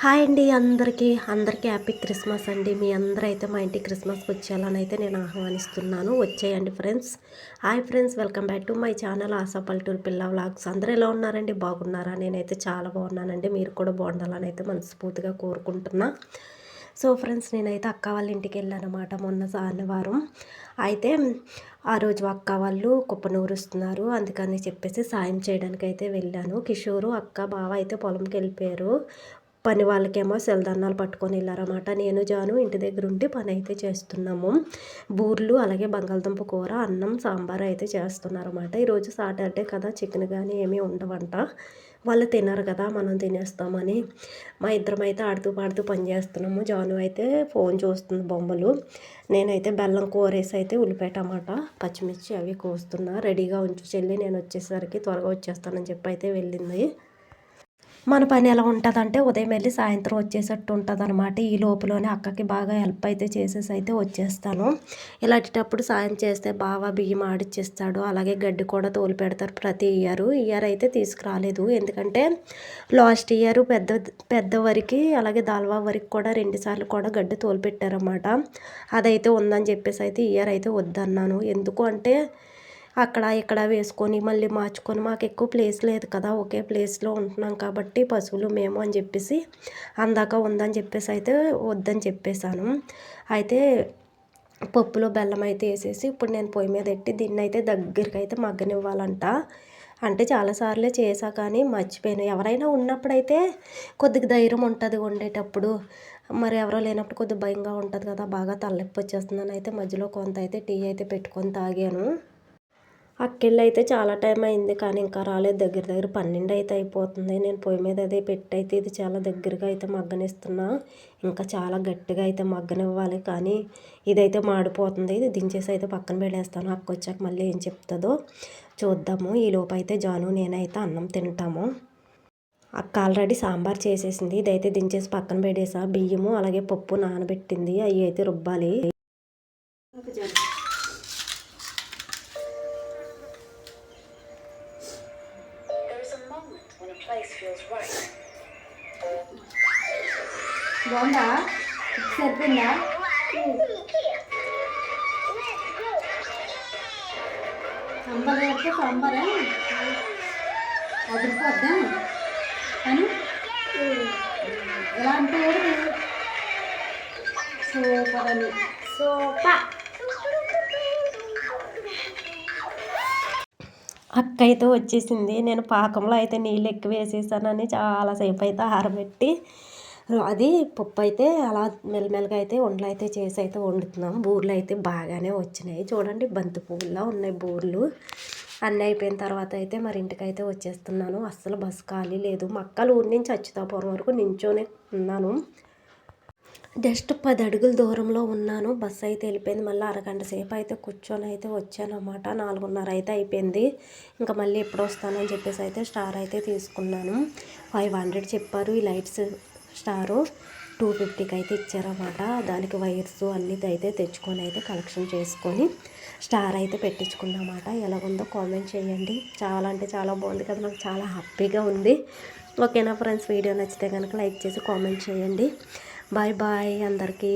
Hi అండి అందరికీ. అందరికీ హ్యాపీ క్రిస్మస్ అండి. మీ అందరూ అయితే మా ఇంటి క్రిస్మస్కి వచ్చేయాలని అయితే నేను ఆహ్వానిస్తున్నాను. వచ్చేయండి friends. Hi friends welcome back to my channel Asha పల్లెటూరు పిల్ల వ్లాగ్స్. అందరూ ఎలా ఉన్నారండి? బాగున్నారా? నేనైతే చాలా బాగున్నానండి. మీరు కూడా బాగుండాలని అయితే మనస్ఫూర్తిగా కోరుకుంటున్నా. సో ఫ్రెండ్స్ నేనైతే అక్క వాళ్ళ ఇంటికి వెళ్ళాను మొన్న శనివారం. అయితే ఆ రోజు అక్క వాళ్ళు కుప్పనూరుస్తున్నారు. అందుకని చెప్పేసి సాయం చేయడానికి అయితే వెళ్ళాను. కిషోరు అక్క బావ అయితే పొలంకి వెళ్ళిపోయారు. పని వాళ్ళకేమో సెల్దన్నాలు పట్టుకొని వెళ్ళారన్నమాట. నేను జాను ఇంటి దగ్గర ఉండి పని అయితే చేస్తున్నాము. బూర్లు అలాగే బంగాళదుంప కూర అన్నం సాంబార్ అయితే చేస్తున్నారన్నమాట. ఈరోజు సాటర్డే కదా చికెన్ కానీ ఏమీ ఉండవంట. వాళ్ళు తినరు కదా మనం తినేస్తామని. మా ఇద్దరం అయితే ఆడుతూ పాడుతూ పని చేస్తున్నాము. జాను అయితే ఫోన్ చూస్తుంది బొమ్మలు. నేనైతే బెల్లం కూరేసి అయితే ఉల్లిపాయ టమాటా పచ్చిమిర్చి అవి కోస్తున్నా. రెడీగా ఉంచు చెల్లి నేను వచ్చేసరికి త్వరగా వచ్చేస్తానని చెప్పి అయితే వెళ్ళింది. మన పని ఎలా ఉంటుందంటే ఉదయం వెళ్ళి సాయంత్రం వచ్చేసట్టు ఉంటుంది అనమాట ఈ లోపలనే అక్కకి బాగా హెల్ప్ అయితే చేసేసి అయితే వచ్చేస్తాను. ఇలాంటప్పుడు సాయం చేస్తే బాగా బియ్యం ఆడిచ్చేస్తాడు. అలాగే గడ్డి కూడా తోలు పెడతారు ప్రతి ఇయర్. ఇయర్ అయితే తీసుకురాలేదు. ఎందుకంటే లాస్ట్ ఇయర్ పెద్ద పెద్ద వరకు అలాగే దాల్వా వరకు కూడా రెండుసార్లు కూడా గడ్డి తోలు పెట్టారన్నమాట అదైతే ఉందని చెప్పేసి అయితే ఇయర్ అయితే వద్దన్నాను. ఎందుకు అంటే అక్కడ ఇక్కడ వేసుకొని మళ్ళీ మార్చుకొని మాకు ఎక్కువ ప్లేస్ లేదు కదా ఒకే ప్లేస్లో ఉంటున్నాం కాబట్టి పశువులు మేము అని చెప్పేసి అందాక ఉందని చెప్పేసి అయితే వద్దని చెప్పేశాను. అయితే పప్పులో బెల్లం అయితే వేసేసి ఇప్పుడు నేను పొయ్యి మీద పెట్టి దీన్ని అయితే దగ్గరికి అయితే మగ్గనివ్వాలంట. అంటే చాలాసార్లే చేసా కానీ మర్చిపోయాను. ఎవరైనా ఉన్నప్పుడైతే కొద్దిగా ధైర్యం ఉంటుంది వండేటప్పుడు. మరి ఎవరో లేనప్పుడు కొద్దిగా భయంగా ఉంటుంది కదా బాగా తలనొప్పి వచ్చేస్తుందని అయితే మధ్యలో కొంత అయితే టీ అయితే పెట్టుకొని తాగాను. అక్కెళ్ళి అయితే చాలా టైం అయింది కానీ ఇంకా రాలేదు. దగ్గర దగ్గర పన్నెండు అయితే అయిపోతుంది. నేను పొయ్యి మీద అదే పెట్టయితే ఇది చాలా దగ్గరగా అయితే మగ్గనిస్తున్నా. ఇంకా చాలా గట్టిగా అయితే మగ్గనివ్వాలి కానీ ఇదైతే మాడిపోతుంది. ఇది దించేసి అయితే పక్కన పెట్టేస్తాను అక్క వచ్చాక మళ్ళీ ఏం చెప్తుందో చూద్దాము. ఈ లోపు అయితే జాను నేనైతే అన్నం తింటాము. అక్క ఆల్రెడీ సాంబార్ చేసేసింది. ఇదైతే దించేసి పక్కన పెట్టేసా. బియ్యము అలాగే పప్పు నానబెట్టింది. అవి అయితే రుబ్బాలి. బాగుందా? సరిపోయిందా? సాంబార్ అయితే సాంబారా? అదిరిపోద్దా అని? ఎలా అంటే సూపర్ అని. సూపర్. అక్క అయితే వచ్చేసింది. నేను పాకంలో అయితే నీళ్ళు ఎక్కువ వేసేసానని చాలాసేపు అయితే ఆరబెట్టి అది పప్పు అయితే అలా మెల్లమెల్లగా అయితే ఉండలు అయితే చేసి అయితే వండుతున్నాం బూర్లు అయితే బాగానే వచ్చినాయి. చూడండి బంతి పువ్వులా ఉన్నాయి బూర్లు. అన్నీ అయిపోయిన తర్వాత అయితే మరి ఇంటికైతే వచ్చేస్తున్నాను. అస్సలు బస్సు ఖాళీ లేదు. మక్కలు ఊరి నుంచి అచ్యుతాపురం వరకు నించోనే ఉన్నాను. జస్ట్ పది అడుగుల దూరంలో ఉన్నాను. బస్సు అయితే వెళ్ళిపోయింది. మళ్ళీ అరగంట సేపు అయితే కూర్చొని అయితే వచ్చాను అనమాట నాలుగున్నర అయితే అయిపోయింది. ఇంకా మళ్ళీ ఎప్పుడు వస్తానని చెప్పేసి అయితే స్టార్ అయితే తీసుకున్నాను. ఫైవ్ హండ్రెడ్ చెప్పారు. ఈ లైట్స్ స్టారు టూ ఫిఫ్టీకి అయితే ఇచ్చారన్నమాట. దానికి వైర్స్ అన్నీ అయితే తెచ్చుకొని అయితే కలెక్షన్ చేసుకొని స్టార్ అయితే పెట్టించుకున్నమాట ఉందో కామెంట్ చేయండి. చాలా అంటే చాలా బాగుంది కదా. నాకు చాలా హ్యాపీగా ఉంది. ఓకేనా ఫ్రెండ్స్? వీడియో నచ్చితే కనుక లైక్ చేసి కామెంట్ చేయండి. బాయ్ బాయ్ అందరికీ.